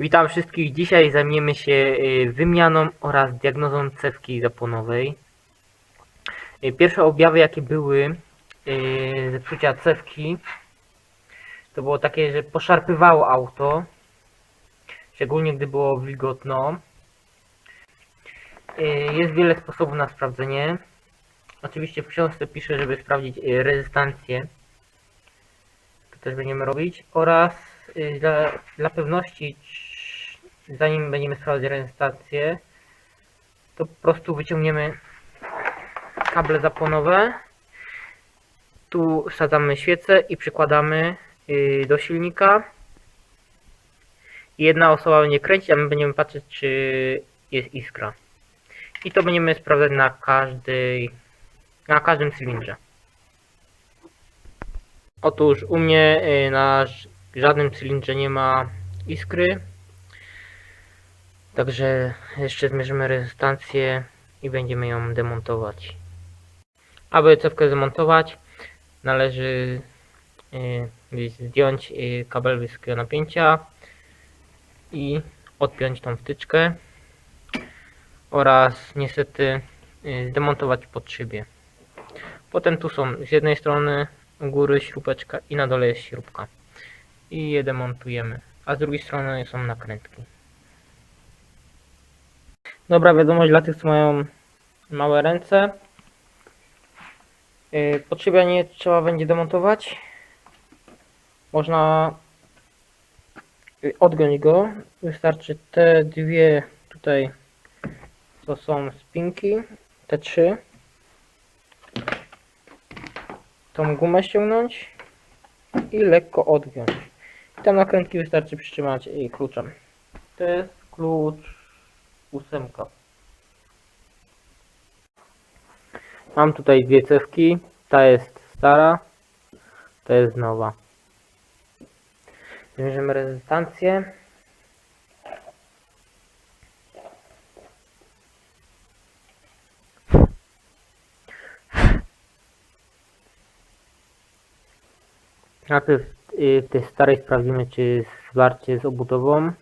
Witam wszystkich. Dzisiaj zajmiemy się y, wymianą oraz diagnozą cewki zapłonowej. Y, Pierwsze objawy jakie były y, zepsucia cewki to było takie, że poszarpywało auto, szczególnie gdy było wilgotno. Jest wiele sposobów na sprawdzenie. Oczywiście w książce piszę, żeby sprawdzić rezystancję. To też będziemy robić. Oraz dla, dla pewności, zanim będziemy sprawdzać rejestrację, to po prostu wyciągniemy kable zapłonowe. Tu wsadzamy świecę i przykładamy y, do silnika. Jedna osoba będzie kręcić, a my będziemy patrzeć, czy jest iskra. I to będziemy sprawdzać na każdej, na każdym cylindrze. Otóż u mnie y, na żadnym cylindrze nie ma iskry. Także jeszcze zmierzymy rezystancję i będziemy ją demontować. Aby cewkę zdemontować należy y, zdjąć y, kabel wysokiego napięcia i odpiąć tą wtyczkę oraz niestety y, zdemontować pod szybie. Potem tu są z jednej strony u góry śrubeczka i na dole jest śrubka. I je demontujemy. A z drugiej strony są nakrętki. Dobra wiadomość dla tych, co mają małe ręce. Yy, Podszybia nie trzeba będzie demontować. Można yy, odgiąć go. Wystarczy te dwie tutaj, co są spinki, te trzy tą gumę ściągnąć i lekko odgiąć. I tam nakrętki wystarczy przytrzymać i kluczem. To jest klucz ósemka. Mam tutaj dwie cewki. Ta jest stara, ta jest nowa. Zmierzymy rezystancję. Najpierw y, w tej starej sprawdzimy, czy jest zwarcie z obudową.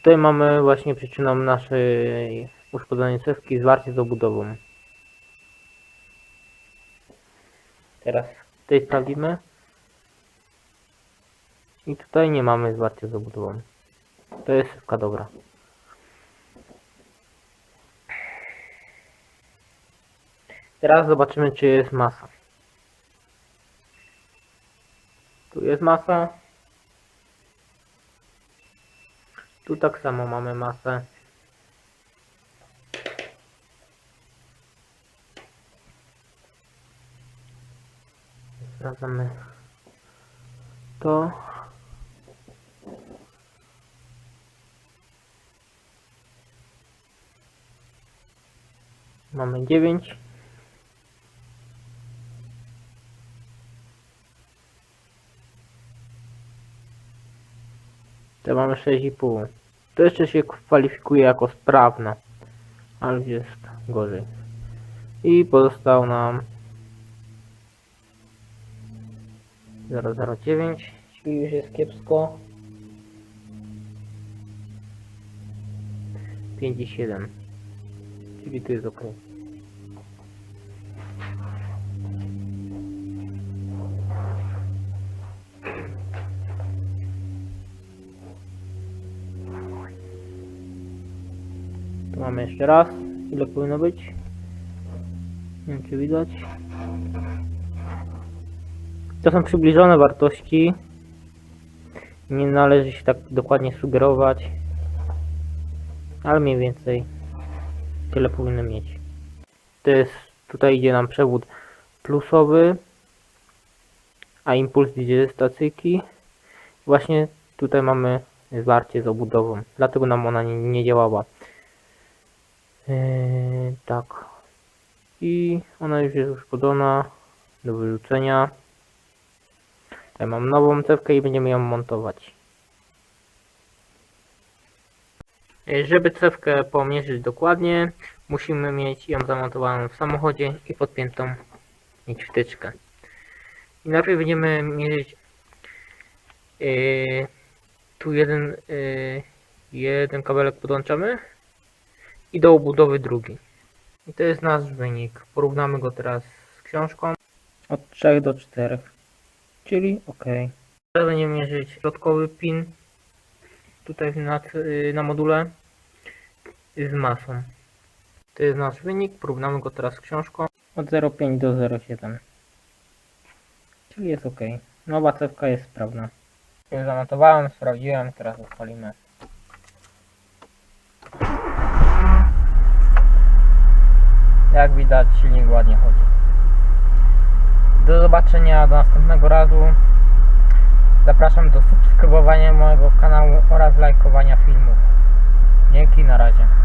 Tutaj mamy właśnie przyczyną naszej uszkodzonej cewki zwarcie z obudową. Teraz tutaj sprawdzimy. I tutaj nie mamy zwarcia z obudową. To jest cewka dobra. Teraz zobaczymy, czy jest masa. Tu jest masa. Tu tak samo mamy masę. Sprawdzamy to. Mamy 9. To mamy 6,5. To jeszcze się kwalifikuje jako sprawna. Ale jest gorzej. I pozostał nam 009, czyli już jest kiepsko. 5,7. Czyli tu jest ok. Mamy jeszcze raz. Ile powinno być? Nie wiem czy widać. To są przybliżone wartości. Nie należy się tak dokładnie sugerować. Ale mniej więcej tyle powinno mieć. To jest, tutaj idzie nam przewód plusowy, a impuls idzie ze stacyjki. Właśnie tutaj mamy zwarcie z obudową, dlatego nam ona nie, nie działała. Yy, tak. I ona już jest uszkodzona do wyrzucenia. Tutaj mam nową cewkę i będziemy ją montować. Y, Żeby cewkę pomierzyć dokładnie, musimy mieć ją zamontowaną w samochodzie i podpiętą mieć wtyczkę. I najpierw będziemy mierzyć yy, tu jeden, yy, jeden kabelek podłączamy i do obudowy drugi. I to jest nasz wynik. Porównamy go teraz z książką. Od 3 do 4. Czyli ok. Teraz będziemy mierzyć środkowy pin tutaj na, yy, na module z masą. To jest nasz wynik. Porównamy go teraz z książką. Od 0,5 do 0,7. Czyli jest ok. Nowa cewka jest sprawna. Już zamontowałem, sprawdziłem, teraz odpalimy. Jak widać silnik ładnie chodzi. Do zobaczenia do następnego razu. Zapraszam do subskrybowania mojego kanału oraz lajkowania filmów. Dzięki, na razie.